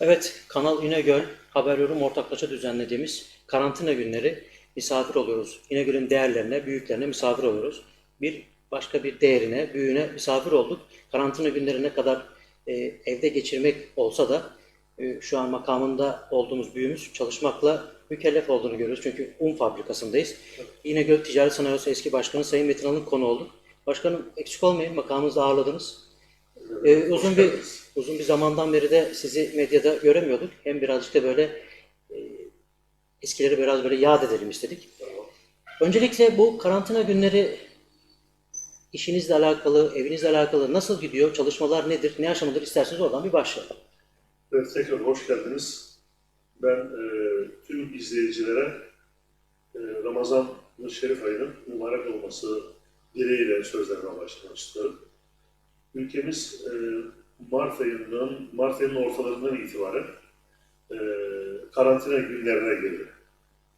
Evet, Kanal İnegöl Haber Yorum ortaklaşa düzenlediğimiz karantina günleri misafir oluyoruz. İnegöl'ün değerlerine, büyüklerine misafir oluyoruz. Bir başka bir değerine, büyüğüne misafir olduk. Karantina günleri ne kadar e, evde geçirmek olsa da e, şu an makamında olduğumuz büyüğümüz çalışmakla mükellef olduğunu görüyoruz. Çünkü un fabrikasındayız. İnegöl Ticaret Sanayi Odası eski başkanı Sayın Metin Alın konu olduk. Başkanım eksik olmayın, makamımızda ağırladınız. Ee, uzun bir uzun bir zamandan beri de sizi medyada göremiyorduk. Hem birazcık da böyle e, eskileri biraz böyle yad edelim istedik. Öncelikle bu karantina günleri işinizle alakalı, evinizle alakalı nasıl gidiyor? Çalışmalar nedir? Ne aşamadır? İsterseniz oradan bir başlayalım. Evet, tekrar hoş geldiniz. Ben e, tüm izleyicilere e, Ramazan-ı Şerif ayının mübarek olması dileğiyle sözlerime başlamak istiyorum. Ülkemiz e, Mart ayından, Mart ayının ortalarından itibaren e, karantina günlerine girdi.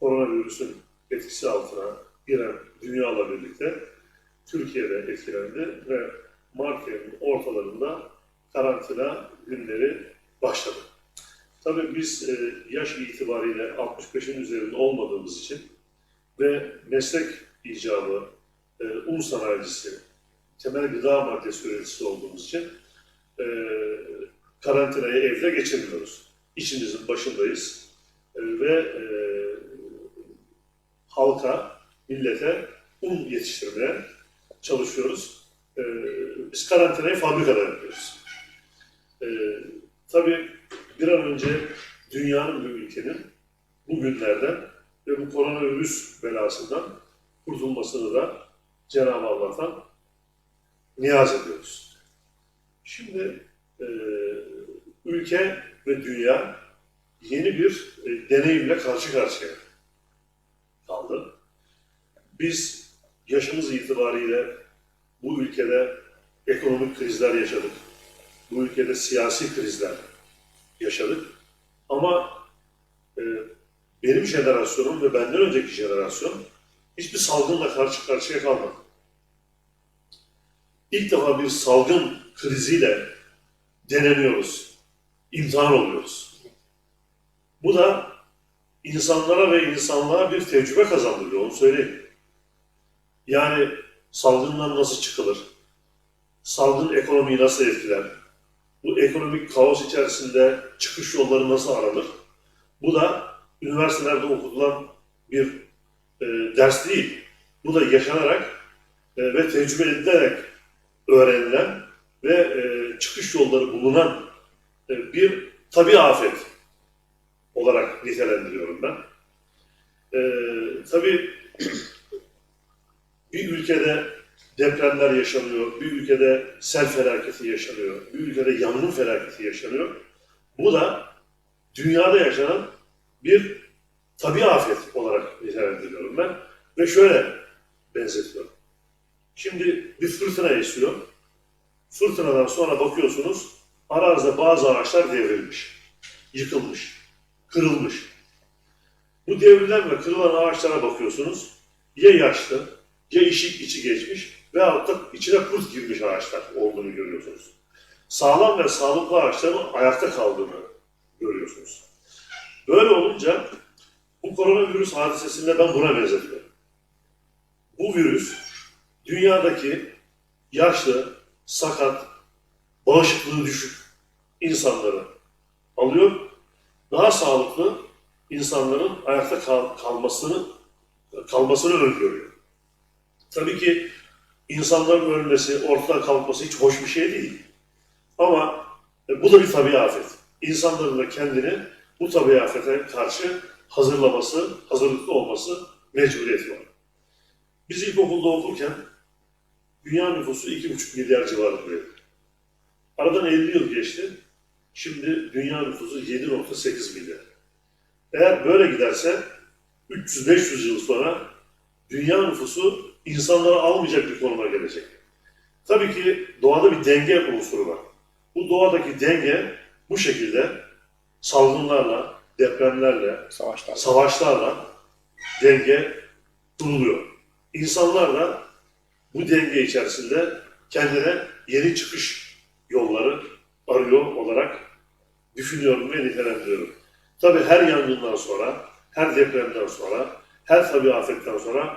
Koronavirüsün etkisi altına giren dünyalarla birlikte Türkiye'de etkilendi ve Mart ayının ortalarında karantina günleri başladı. Tabii biz e, yaş itibariyle 65'in üzerinde olmadığımız için ve meslek icabı e, un sanayicisi, temel gıda maddesi üreticisi olduğumuz için e, karantinayı evde geçirmiyoruz. İşimizin başındayız e, ve e, halka, millete un yetiştirmeye çalışıyoruz. E, biz karantinayı fabrikada yapıyoruz. E, tabii bir an önce dünyanın ve ülkenin bu günlerden ve bu koronavirüs belasından kurtulmasını da Cenab-ı Allah'tan niyaz ediyoruz. Şimdi e, ülke ve dünya yeni bir e, deneyimle karşı karşıya kaldı. Biz yaşımız itibariyle bu ülkede ekonomik krizler yaşadık. Bu ülkede siyasi krizler yaşadık. Ama e, benim jenerasyonum ve benden önceki jenerasyon hiçbir salgınla karşı karşıya kalmadı. İlk defa bir salgın kriziyle deneniyoruz, imtihan oluyoruz. Bu da insanlara ve insanlığa bir tecrübe kazandırıyor, onu söyleyeyim. Yani salgından nasıl çıkılır? Salgın ekonomiyi nasıl etkiler? Bu ekonomik kaos içerisinde çıkış yolları nasıl aranır? Bu da üniversitelerde okutulan bir e, ders değil. Bu da yaşanarak e, ve tecrübe edilerek öğrenilen ve e, çıkış yolları bulunan e, bir tabi afet olarak nitelendiriyorum ben. E, tabii bir ülkede depremler yaşanıyor, bir ülkede sel felaketi yaşanıyor, bir ülkede yangın felaketi yaşanıyor. Bu da dünyada yaşanan bir tabi afet olarak nitelendiriyorum ben ve şöyle benzetiyorum. Şimdi bir fırtına esiyor. Fırtınadan sonra bakıyorsunuz arazide bazı ağaçlar devrilmiş, yıkılmış, kırılmış. Bu devrilen ve kırılan ağaçlara bakıyorsunuz ya yaşlı, ya işik içi geçmiş veyahut da içine kurt girmiş ağaçlar olduğunu görüyorsunuz. Sağlam ve sağlıklı ağaçların ayakta kaldığını görüyorsunuz. Böyle olunca bu koronavirüs hadisesinde ben buna benzetiyorum. Bu virüs dünyadaki yaşlı, sakat, bağışıklığı düşük insanları alıyor, daha sağlıklı insanların ayakta kal- kalmasını kalmasını öngörüyor. Tabii ki insanların ölmesi, ortadan kalkması hiç hoş bir şey değil. Ama e, bu da bir tabi afet. İnsanların da kendini bu tabi afete karşı hazırlaması, hazırlıklı olması mecburiyeti var. Biz ilkokulda okurken dünya nüfusu 2,5 milyar civarındaydı. Aradan 50 yıl geçti. Şimdi dünya nüfusu 7,8 milyar. Eğer böyle giderse 300-500 yıl sonra dünya nüfusu insanları almayacak bir konuma gelecek. Tabii ki doğada bir denge unsuru var. Bu doğadaki denge bu şekilde salgınlarla, depremlerle, Savaşlar. savaşlarla denge kuruluyor. İnsanlar da bu denge içerisinde kendine yeni çıkış yolları arıyor olarak düşünüyorum ve nitelendiriyorum. Tabii her yangından sonra, her depremden sonra, her tabi afetten sonra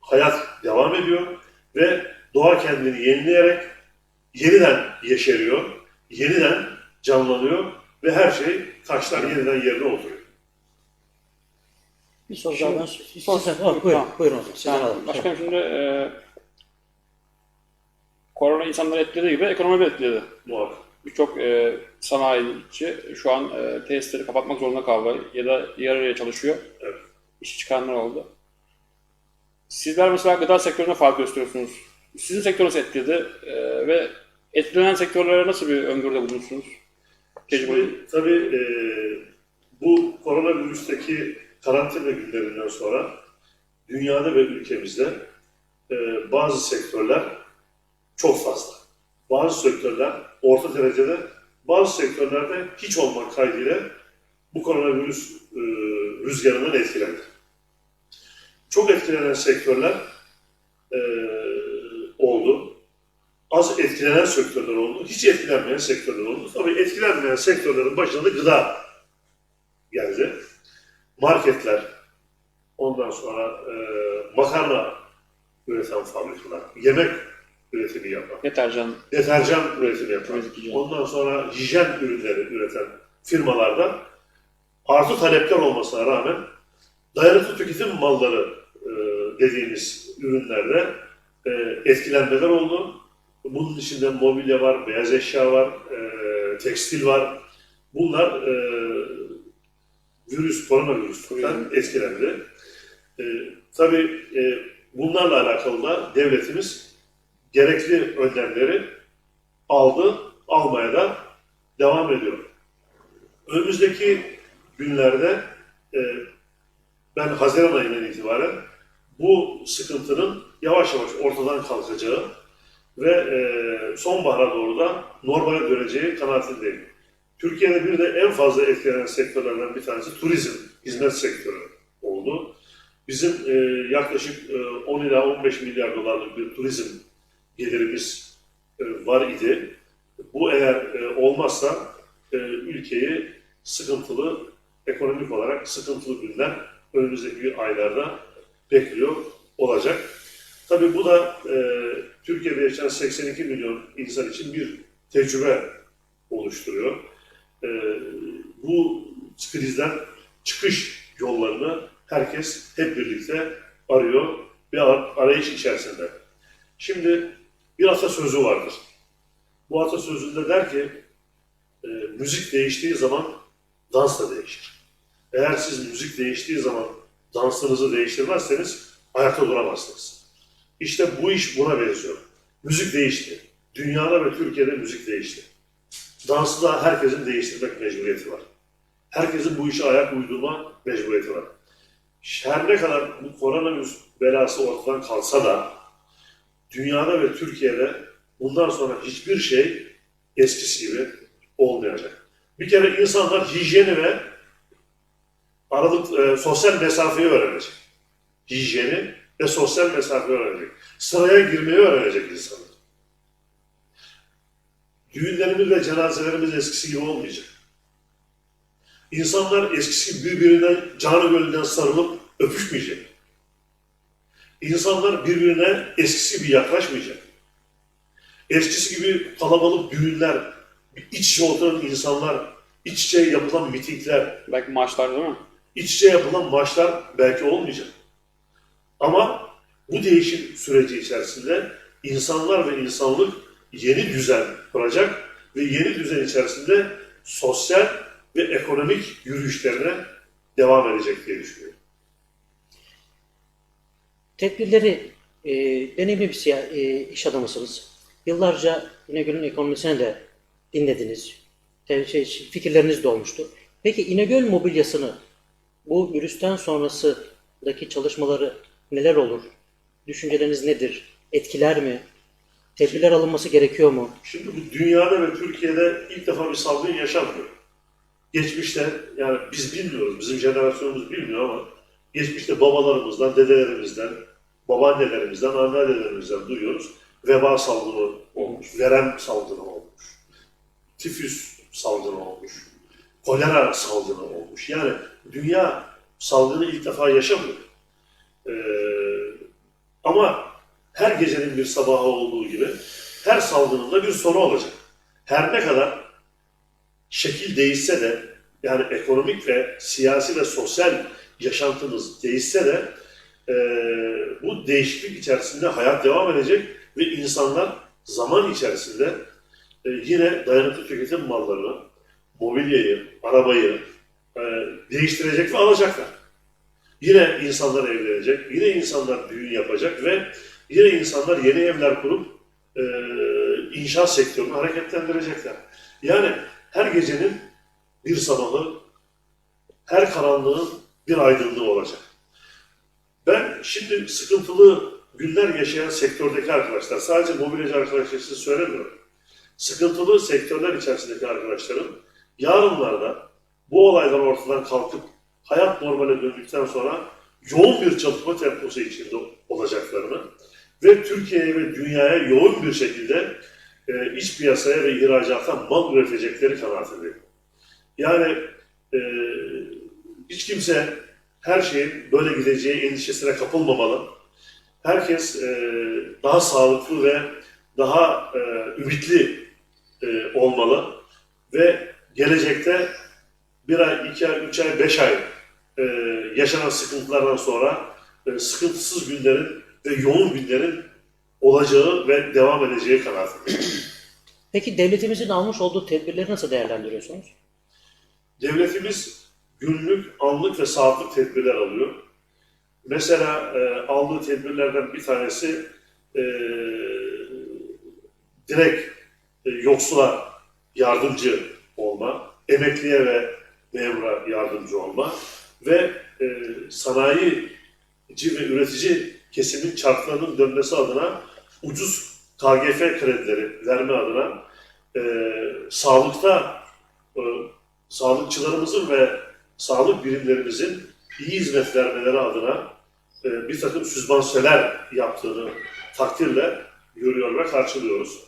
hayat devam ediyor ve doğa kendini yenileyerek yeniden yeşeriyor, yeniden canlanıyor ve her şey taşlar yeniden yerine oturuyor. Bir soru daha ben Sor- sizden, ah, buyurun, buyurun alalım. başkanım şimdi e, korona insanları etkilediği gibi ekonomi de etkiledi. Muhakkak. Birçok e, sanayici şu an e, tesisleri kapatmak zorunda kaldı ya da yarı yarıya çalışıyor. Evet. İş çıkanlar oldu. Sizler mesela gıda sektörüne fark gösteriyorsunuz. Sizin sektör nasıl etkiledi E, ve etkilenen sektörlere nasıl bir öngörüde bulunursunuz? Tecrübe. Şimdi tabii e, bu koronavirüsteki karantina günlerinden sonra dünyada ve ülkemizde e, bazı sektörler çok fazla. Bazı sektörler orta derecede, bazı sektörlerde hiç olmak kaydıyla bu koronavirüs e, rüzgarından etkilendi. Çok etkilenen sektörler e, oldu az etkilenen sektörler oldu, hiç etkilenmeyen sektörler oldu. Tabii etkilenmeyen sektörlerin başında da gıda geldi. Marketler, ondan sonra e, makarna üreten fabrikalar, yemek üretimi yapan, Deterjan, deterjan üretimi yapan, Temizlik ondan sonra hijyen ürünleri üreten firmalarda artı talepler olmasına rağmen dayanıklı tüketim malları e, dediğimiz ürünlerde e, etkilenmeler oldu. Bunun içinde mobilya var, beyaz eşya var, e, tekstil var. Bunlar e, virüs, koronavirüsten etkilendi. E, tabii e, bunlarla alakalı da devletimiz gerekli önlemleri aldı, almaya da devam ediyor. Önümüzdeki günlerde e, ben Haziran ayından itibaren bu sıkıntının yavaş yavaş ortadan kalkacağı ve e, sonbahara doğru da normale döneceği kanaatindeyim. Türkiye'de bir de en fazla etkilenen sektörlerden bir tanesi turizm, hizmet sektörü oldu. Bizim e, yaklaşık e, 10 ila 15 milyar dolarlık bir turizm gelirimiz e, var idi. Bu eğer e, olmazsa e, ülkeyi sıkıntılı, ekonomik olarak sıkıntılı günler önümüzdeki aylarda bekliyor olacak. Tabii bu da e, Türkiye'de yaşayan 82 milyon insan için bir tecrübe oluşturuyor. E, bu krizden çıkış yollarını herkes hep birlikte arıyor ar- arayış içerisinde. Şimdi bir atasözü vardır. Bu atasözünde der ki e, müzik değiştiği zaman dans da değişir. Eğer siz müzik değiştiği zaman dansınızı değiştirmezseniz ayakta duramazsınız. İşte bu iş buna benziyor. Müzik değişti. Dünyada ve Türkiye'de müzik değişti. Dansı da herkesin değiştirmek mecburiyeti var. Herkesin bu işe ayak uydurma mecburiyeti var. Her ne kadar bu koronavirüs belası ortadan kalsa da dünyada ve Türkiye'de bundan sonra hiçbir şey eskisi gibi olmayacak. Bir kere insanlar hijyeni ve aralık e, sosyal mesafeyi öğrenecek. Hijyeni ve sosyal mesafeyi öğrenecek. Sıraya girmeyi öğrenecek insanlar. Düğünlerimiz ve cenazelerimiz eskisi gibi olmayacak. İnsanlar eskisi gibi birbirinden canı gönülden sarılıp öpüşmeyecek. İnsanlar birbirine eskisi gibi yaklaşmayacak. Eskisi gibi kalabalık düğünler, iç içe oturan insanlar, iç içe yapılan mitingler, belki maaşlar değil mi? iç içe yapılan maçlar belki olmayacak. Ama bu değişim süreci içerisinde insanlar ve insanlık yeni düzen kuracak ve yeni düzen içerisinde sosyal ve ekonomik yürüyüşlerine devam edecek diye düşünüyorum. Tedbirleri e, deneyimli bir siya- e, iş adamısınız. Yıllarca İnegöl'ün ekonomisini de dinlediniz. Te- şey, fikirleriniz de olmuştu. Peki İnegöl mobilyasını bu virüsten sonrasındaki çalışmaları neler olur? Düşünceleriniz nedir? Etkiler mi? Tedbirler alınması gerekiyor mu? Şimdi bu dünyada ve Türkiye'de ilk defa bir salgın yaşanmıyor. Geçmişte yani biz bilmiyoruz, bizim jenerasyonumuz bilmiyor ama geçmişte babalarımızdan, dedelerimizden, babaannelerimizden, anneannelerimizden duyuyoruz. Veba salgını olmuş, verem salgını olmuş, tifüs salgını olmuş. kolera salgını olmuş. Yani dünya salgını ilk defa yaşamıyor. Ee, ama her gecenin bir sabahı olduğu gibi her salgının da bir sonu olacak. Her ne kadar şekil değişse de yani ekonomik ve siyasi ve sosyal yaşantımız değişse de e, bu değişiklik içerisinde hayat devam edecek ve insanlar zaman içerisinde e, yine dayanıklı tüketim mallarını, mobilyayı, arabayı e, değiştirecek ve alacaklar. Yine insanlar evlenecek, yine insanlar düğün yapacak ve yine insanlar yeni evler kurup e, inşaat sektörünü hareketlendirecekler. Yani her gecenin bir sabahı, her karanlığın bir aydınlığı olacak. Ben şimdi sıkıntılı günler yaşayan sektördeki arkadaşlar, sadece mobilyacı arkadaşlar için söylemiyorum. Sıkıntılı sektörler içerisindeki arkadaşlarım yarınlarda bu olaylar ortadan kalkıp hayat normale döndükten sonra yoğun bir çalışma temposu içinde olacaklarını ve Türkiye'ye ve dünyaya yoğun bir şekilde e, iç piyasaya ve ihracata mal üretecekleri kanaatindeyim. Yani e, hiç kimse her şeyin böyle gideceği endişesine kapılmamalı. Herkes e, daha sağlıklı ve daha e, ümitli e, olmalı ve gelecekte bir ay, iki ay, üç ay, beş ay e, yaşanan sıkıntılardan sonra e, sıkıntısız günlerin ve yoğun günlerin olacağı ve devam edeceği kanaatindeyim. Peki devletimizin almış olduğu tedbirleri nasıl değerlendiriyorsunuz? Devletimiz günlük, anlık ve saatlik tedbirler alıyor. Mesela e, aldığı tedbirlerden bir tanesi e, direkt e, yoksula yardımcı olma, emekliye ve memura yardımcı olma ve e, sanayici ve üretici kesimin çarklarının dönmesi adına ucuz KGF kredileri verme adına e, sağlıkta e, sağlıkçılarımızın ve sağlık birimlerimizin iyi hizmet vermeleri adına e, bir takım sübvanseler yaptığını takdirle görüyor ve karşılıyoruz.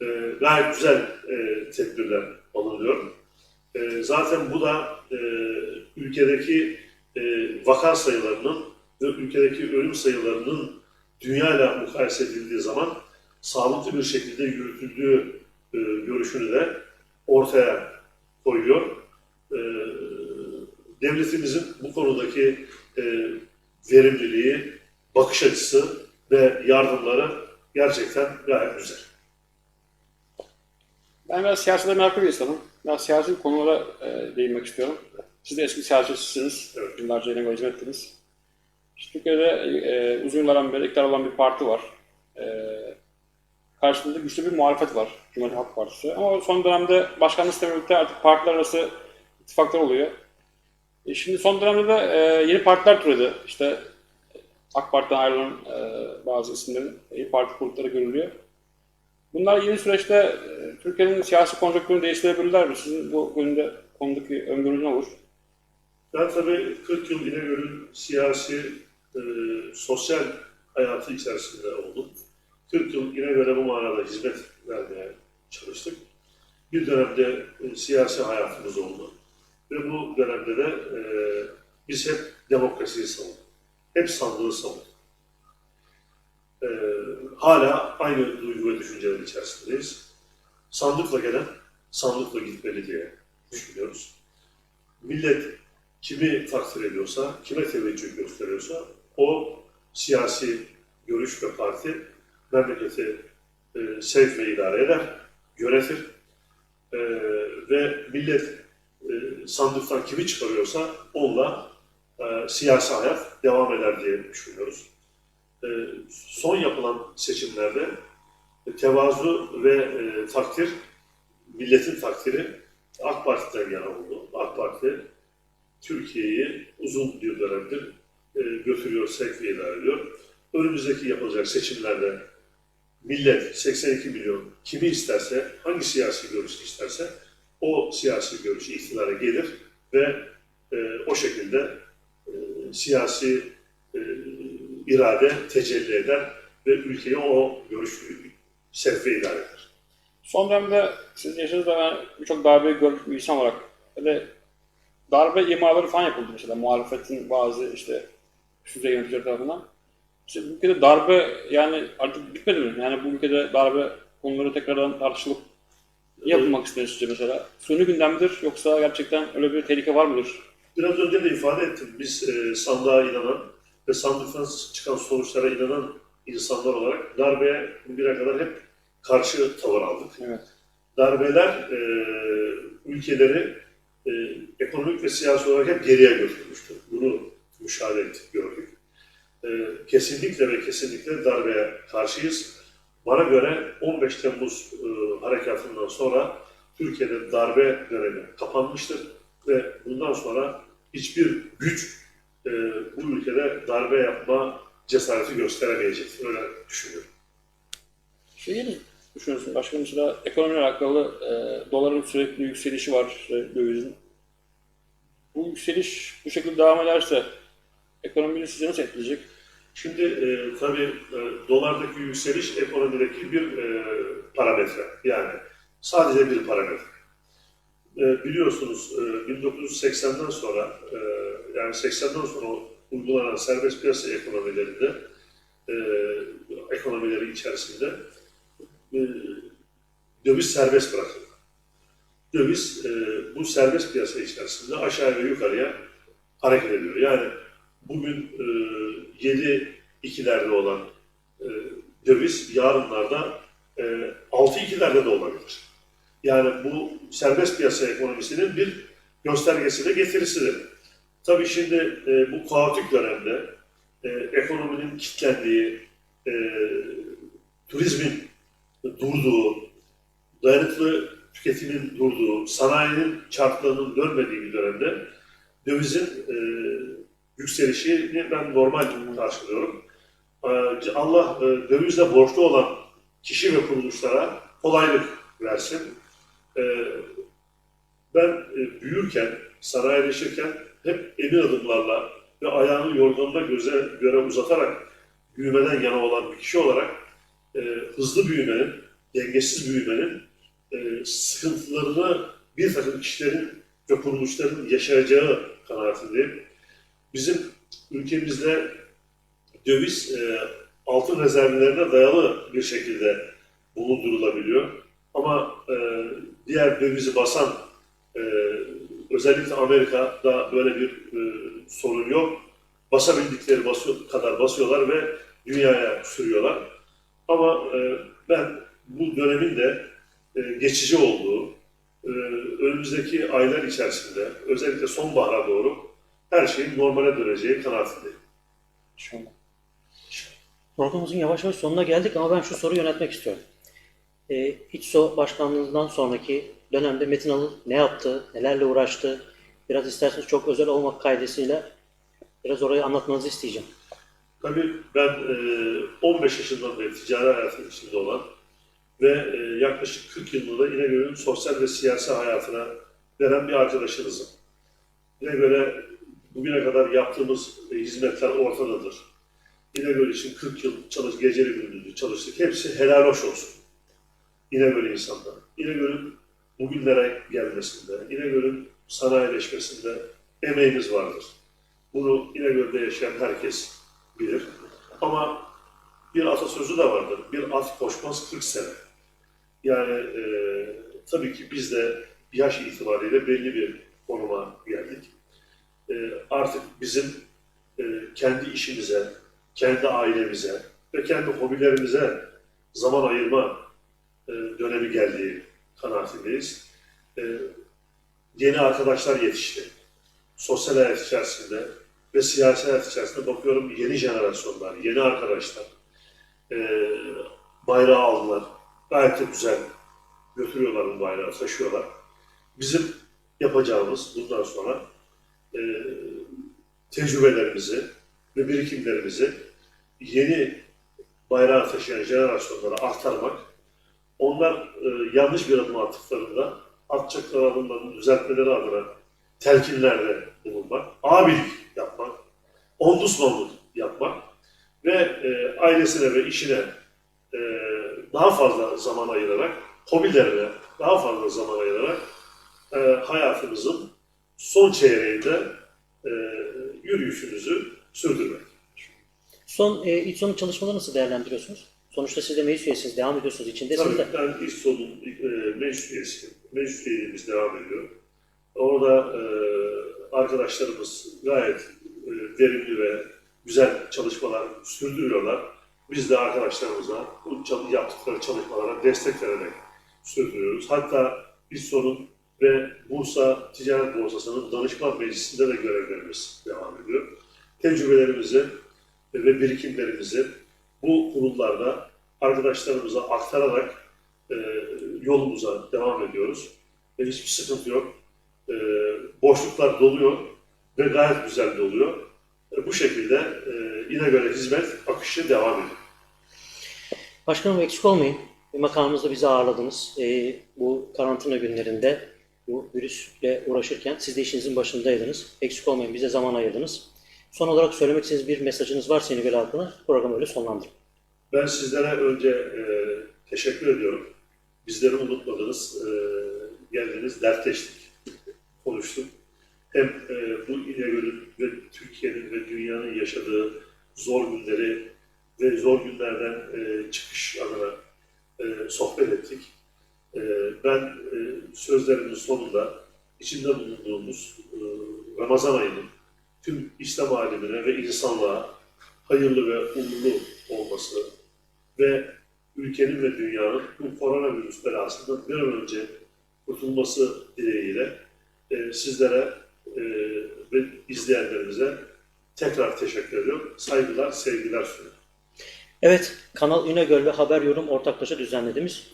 E, gayet güzel e, tedbirler alınıyor. E, zaten bu da e, ülkedeki e, vaka sayılarının ve ülkedeki ölüm sayılarının dünyayla mukayese edildiği zaman sağlıklı bir şekilde yürütüldüğü e, görüşünü de ortaya koyuyor. E, devletimizin bu konudaki e, verimliliği, bakış açısı ve yardımları gerçekten gayet güzel. Ben biraz siyasete meraklı bir insanım. Biraz siyasi konulara e, değinmek istiyorum. Siz de eski siyasetçisiniz. Evet. Yıllarca yine hizmet ettiniz. İşte Türkiye'de e, uzun yıllardan beri iktidar olan bir parti var. E, karşısında güçlü bir muhalefet var. Cumhuriyet Halk Partisi. Ama son dönemde başkanlık birlikte artık partiler arası ittifaklar oluyor. E, şimdi son dönemde de e, yeni partiler türedi. İşte AK Parti'den ayrılan e, bazı isimlerin yeni parti kurdukları görülüyor. Bunlar yeni süreçte e, Türkiye'nin siyasi konjonktürünü değiştirebilirler mi? Sizin bu konuda, konudaki öngörünüz ne olur? Ben tabii 40 yıl İnegöl'ün siyasi, e, sosyal hayatı içerisinde oldum. 40 yıl İnegöl'e bu manada hizmet vermeye çalıştık. Bir dönemde e, siyasi hayatımız oldu. Ve bu dönemde de e, biz hep demokrasiyi savunduk. Hep sandığı savunduk. E, hala aynı duygu ve düşünceler içerisindeyiz. Sandıkla gelen, sandıkla gitmeli diye düşünüyoruz. Millet kimi takdir ediyorsa, kime teveccüh gösteriyorsa o siyasi görüş ve parti memleketi e, sevk idare eder, yönetir E, ve millet sandıktan kimi çıkarıyorsa onunla e, siyasi hayat devam eder diye düşünüyoruz. E, son yapılan seçimlerde e, tevazu ve e, takdir, milletin takdiri AK Parti'den yana oldu. AK Parti Türkiye'yi uzun bir dönemdir e, götürüyor, sevk ediyor. Önümüzdeki yapılacak seçimlerde millet 82 milyon kimi isterse, hangi siyasi görüşü isterse o siyasi görüşü iktidara gelir ve e, o şekilde e, siyasi e, irade tecelli eder ve ülkeyi o görüşü sevk ve idare eder. Son dönemde siz yaşınızda ben birçok darbeyi görmüş bir insan olarak Böyle darbe imaları falan yapıldı mesela muhalefetin bazı işte üst düzey yöneticiler tarafından. İşte bu ülkede darbe yani artık bitmedi mi? Yani bu ülkede darbe konuları tekrardan tartışılıp yapılmak isteniyor sizce mesela? Suni gündem midir yoksa gerçekten öyle bir tehlike var mıdır? Biraz önce de ifade ettim. Biz e, sandığa inanan ve sandıktan çıkan sonuçlara inanan insanlar olarak darbeye bugüne kadar hep karşı tavır aldık. Evet. Darbeler e, ülkeleri e, ekonomik ve siyasi olarak hep geriye götürmüştür. Bunu müşahede ettik, gördük. E, kesinlikle ve kesinlikle darbeye karşıyız. Bana göre 15 Temmuz e, harekatından sonra Türkiye'de darbe dönemi kapanmıştır ve bundan sonra hiçbir güç e, bu ülkede darbe yapma cesareti gösteremeyecektir. Öyle düşünüyorum. Şeyi mi düşünüyorsun? Başka mesela ekonomiyle alakalı e, doların sürekli yükselişi var, işte dövizin. Bu yükseliş bu şekilde devam ederse ekonomiyi sizce nasıl etkileyecek? Şimdi e, tabii e, dolardaki yükseliş ekonomideki bir e, parametre. Yani sadece bir parametre. E, biliyorsunuz e, 1980'den sonra e, yani 80'den sonra uygulanan serbest piyasa ekonomilerinde e, ekonomileri içerisinde e, döviz serbest bırakıldı. Döviz e, bu serbest piyasa içerisinde aşağı ve yukarıya hareket ediyor. Yani bugün e, 7-2'lerde olan e, döviz yarınlarda e, 6-2'lerde de olabilir. Yani bu serbest piyasa ekonomisinin bir göstergesi de getirisidir. Tabii şimdi e, bu kaotik dönemde e, ekonominin kilitlendiği, e, turizmin durduğu, dayanıklı tüketimin durduğu, sanayinin çarklığının dönmediği bir dönemde dövizin e, yükselişini ben normal karşılıyorum. E, Allah e, dövizle borçlu olan kişi ve kuruluşlara kolaylık versin. E, ben e, büyürken, sanayileşirken hep emin adımlarla ve ayağını yorganına göze göre uzatarak büyümeden yana olan bir kişi olarak e, hızlı büyümenin, dengesiz büyümenin sıkıntılarını bir takım kişilerin ve kuruluşların yaşayacağı kanaatindeyim. Bizim ülkemizde döviz e, altın rezervlerine dayalı bir şekilde bulundurulabiliyor. Ama e, diğer dövizi basan e, özellikle Amerika'da böyle bir e, sorun yok. Basabildikleri basıyor, kadar basıyorlar ve dünyaya sürüyorlar. Ama e, ben bu dönemin de e, geçici olduğu, e, önümüzdeki aylar içerisinde özellikle sonbahara doğru her şeyin normale döneceği kanaatindeyim. İnşallah. Programımızın yavaş yavaş sonuna geldik ama ben şu soruyu yönetmek istiyorum. Ee, İçso Başkanlığından sonraki dönemde Metin Anıl ne yaptı, nelerle uğraştı? Biraz isterseniz çok özel olmak kaydıyla biraz orayı anlatmanızı isteyeceğim. Tabii ben e, 15 yaşından beri ticari hayatın içinde olan ve e, yaklaşık 40 yılını da İnegöl'ün sosyal ve siyasi hayatına veren bir arkadaşınızım. İnegöl'e bugüne kadar yaptığımız e, hizmetler ortadadır. İnegöl için 40 yıl çalış, geceli gündüzlü çalıştık. Hepsi helal hoş olsun. İnegöl insanlar. İnegöl'ün bugünlere gelmesinde, İnegöl'ün sanayileşmesinde emeğimiz vardır. Bunu İnegöl'de yaşayan herkes bilir. Ama bir atasözü de vardır. Bir at koşmaz 40 sene. Yani e, tabii ki biz de yaş itibariyle belli bir konuma. E, artık bizim e, kendi işimize, kendi ailemize ve kendi hobilerimize zaman ayırma e, dönemi geldiği kanaatindeyiz. E, yeni arkadaşlar yetişti. Sosyal hayat içerisinde ve siyasi hayat içerisinde bakıyorum yeni jenerasyonlar, yeni arkadaşlar bayrağı aldılar. Gayet de güzel götürüyorlar bu bayrağı, taşıyorlar. Bizim yapacağımız bundan sonra e, tecrübelerimizi ve birikimlerimizi yeni bayrağı taşıyan jenerasyonlara aktarmak, onlar e, yanlış bir adım attıklarında atacakları adımların düzeltmeleri adına telkinlerde bulunmak, abilik yapmak, omdusmanlık yapmak ve e, ailesine ve işine e, daha fazla zaman ayırarak, hobilerine daha fazla zaman ayırarak e, hayatımızın son çeyreğinde e, yürüyüşümüzü sürdürmek. Son e, İTSO'nun çalışmaları nasıl değerlendiriyorsunuz? Sonuçta siz de meclis üyesiniz, devam ediyorsunuz, içindesiniz Tabii de. ben İSO'nun e, meclis üyesiyim. Meclis üyeliğimiz devam ediyor. Orada e, arkadaşlarımız gayet e, verimli ve güzel çalışmalar sürdürüyorlar. Biz de arkadaşlarımıza bu yaptıkları çalışmalara destek vererek sürdürüyoruz. Hatta İSO'nun ve Bursa Ticaret Borsası'nın danışman meclisinde de görevlerimiz devam ediyor. Tecrübelerimizi ve birikimlerimizi bu kurullarda arkadaşlarımıza aktararak e, yolumuza devam ediyoruz. Ve hiçbir sıkıntı yok. E, boşluklar doluyor ve gayet güzel doluyor. E, bu şekilde e, İnegöl'e hizmet akışı devam ediyor. Başkanım eksik olmayın. Bir makamınızda bizi ağırladınız. E, bu karantina günlerinde bu virüsle uğraşırken siz de işinizin başındaydınız. Eksik olmayın, bize zaman ayırdınız. Son olarak söylemek istediğiniz bir mesajınız varsa İnegöl halkına programı öyle sonlandırın. Ben sizlere önce e, teşekkür ediyorum. Bizleri unutmadınız, e, geldiniz, dertleştik, konuştuk. Hem e, bu İnegöl'ün ve Türkiye'nin ve dünyanın yaşadığı zor günleri ve zor günlerden e, çıkış adına e, sohbet ettik. E, ben e, sözlerimin sonunda içinde bulunduğumuz e, Ramazan ayının tüm İslam alemine ve insanlığa hayırlı ve uğurlu olması ve ülkenin ve dünyanın bu koronavirüs belasından bir an önce kurtulması dileğiyle e, sizlere e, ve izleyenlerimize tekrar teşekkür ediyorum. Saygılar, sevgiler sunuyorum. Evet, Kanal İnegöl ve Haber Yorum ortaklaşa düzenlediğimiz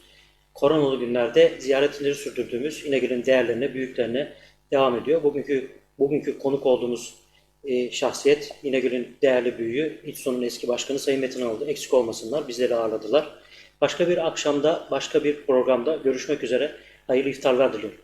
koronalı günlerde ziyaretleri sürdürdüğümüz İnegöl'ün değerlerine, büyüklerine devam ediyor. Bugünkü bugünkü konuk olduğumuz e, şahsiyet İnegöl'ün değerli büyüğü, İTSO'nun eski başkanı Sayın Metin oldu. Eksik olmasınlar, bizleri ağırladılar. Başka bir akşamda, başka bir programda görüşmek üzere. Hayırlı iftarlar diliyorum.